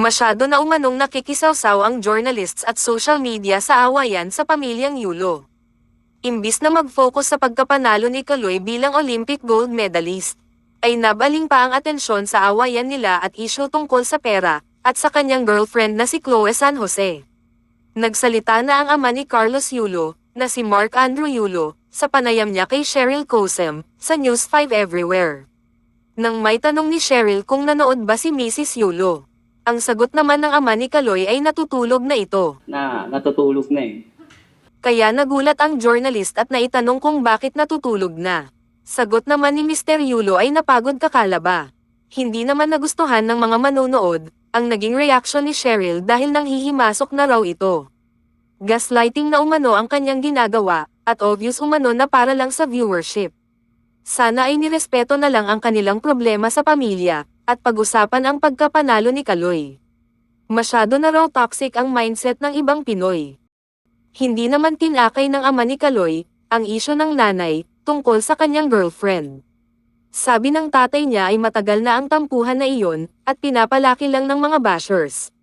Masyado na umanong nakikisawsaw ang journalists at social media sa awayan sa pamilyang Yulo. Imbis na mag-focus sa pagkapanalo ni Kaloy bilang Olympic gold medalist, ay nabaling pa ang atensyon sa awayan nila at issue tungkol sa pera, at sa kanyang girlfriend na si Chloe San Jose. Nagsalita na ang ama ni Carlos Yulo, na si Mark Andrew Yulo, sa panayam niya kay Cheryl Cosem, sa News 5 Everywhere. Nang may tanong ni Cheryl kung nanood ba si Mrs. Yulo. Ang sagot naman ng ama ni Kaloy ay natutulog na ito. na natutulog na eh. Kaya nagulat ang journalist at naitanong kung bakit natutulog na. Sagot naman ni Mr. Yulo ay napagod kakala ba. Hindi naman nagustuhan ng mga manonood, ang naging reaction ni Cheryl dahil nang hihimasok na raw ito. Gaslighting na umano ang kanyang ginagawa, at obvious umano na para lang sa viewership. Sana ay nirespeto na lang ang kanilang problema sa pamilya, at pag-usapan ang pagkapanalo ni Kaloy. Masyado na raw toxic ang mindset ng ibang Pinoy. Hindi naman tinakay ng ama ni Kaloy, ang isyo ng nanay, tungkol sa kanyang girlfriend. Sabi ng tatay niya ay matagal na ang tampuhan na iyon, at pinapalaki lang ng mga bashers.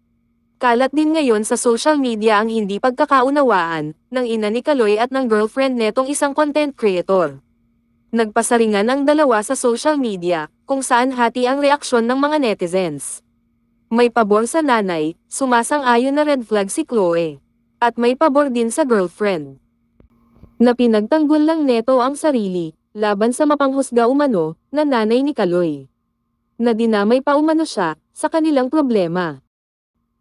Kalat din ngayon sa social media ang hindi pagkakaunawaan, ng ina ni Kaloy at ng girlfriend netong isang content creator. Nagpasaringan ang dalawa sa social media, kung saan hati ang reaksyon ng mga netizens. May pabor sa nanay, sumasang-ayon na red flag si Chloe. At may pabor din sa girlfriend. Na pinagtanggol lang neto ang sarili, laban sa mapanghusga umano, na nanay ni Kaloy. Na dinamay pa umano siya, sa kanilang problema.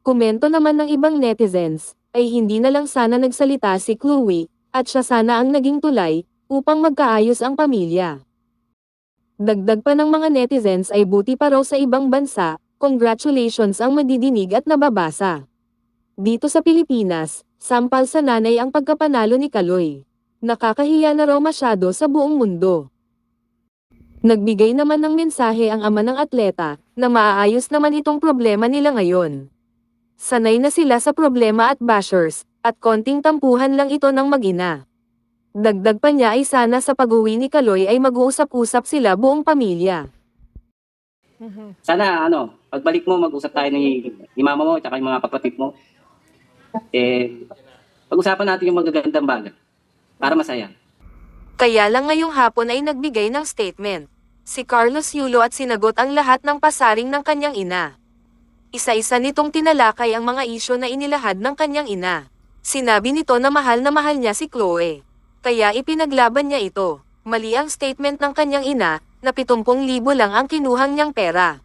Komento naman ng ibang netizens, ay hindi na lang sana nagsalita si Chloe, at siya sana ang naging tulay, upang magkaayos ang pamilya. Dagdag pa ng mga netizens ay buti pa raw sa ibang bansa, congratulations ang madidinig at nababasa. Dito sa Pilipinas, sampal sa nanay ang pagkapanalo ni Kaloy. Nakakahiya na raw masyado sa buong mundo. Nagbigay naman ng mensahe ang ama ng atleta, na maaayos naman itong problema nila ngayon. Sanay na sila sa problema at bashers, at konting tampuhan lang ito ng mag-ina. Dagdag pa niya ay sana sa pag-uwi ni Kaloy ay mag-uusap-usap sila buong pamilya. Sana ano, pagbalik mo mag-usap tayo ni, ni mama mo at yung mga kapatid mo. Eh, pag-usapan natin yung magagandang bagay para masaya. Kaya lang ngayong hapon ay nagbigay ng statement. Si Carlos Yulo at sinagot ang lahat ng pasaring ng kanyang ina. Isa-isa nitong tinalakay ang mga isyo na inilahad ng kanyang ina. Sinabi nito na mahal na mahal niya si Chloe. Kaya ipinaglaban niya ito. Mali ang statement ng kanyang ina, na 70,000 lang ang kinuhang niyang pera.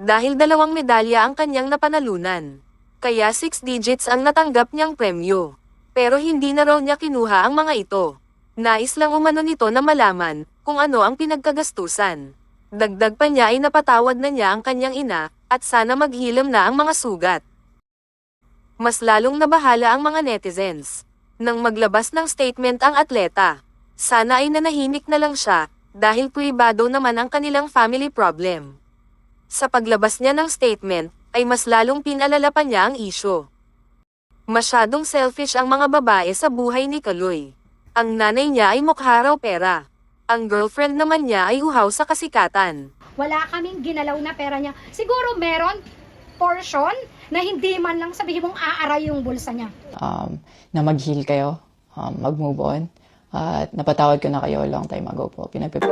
Dahil dalawang medalya ang kanyang napanalunan. Kaya 6 digits ang natanggap niyang premyo. Pero hindi na raw niya kinuha ang mga ito. Nais lang umano nito na malaman, kung ano ang pinagkagastusan. Dagdag pa niya ay napatawad na niya ang kanyang ina, at sana maghilam na ang mga sugat. Mas lalong nabahala ang mga netizens. Nang maglabas ng statement ang atleta. Sana ay nanahimik na lang siya, dahil pribado naman ang kanilang family problem. Sa paglabas niya ng statement, ay mas lalong pinalala pa niya ang isyo. Masyadong selfish ang mga babae sa buhay ni Kaloy. Ang nanay niya ay mukha raw pera. Ang girlfriend naman niya ay uhaw sa kasikatan. Wala kaming ginalaw na pera niya. Siguro meron portion na hindi man lang sabihin mong aaray yung bulsa niya. um, na mag-heal kayo, um, mag-move on. At napatawad ko na kayo long time ago po. Pinagpip-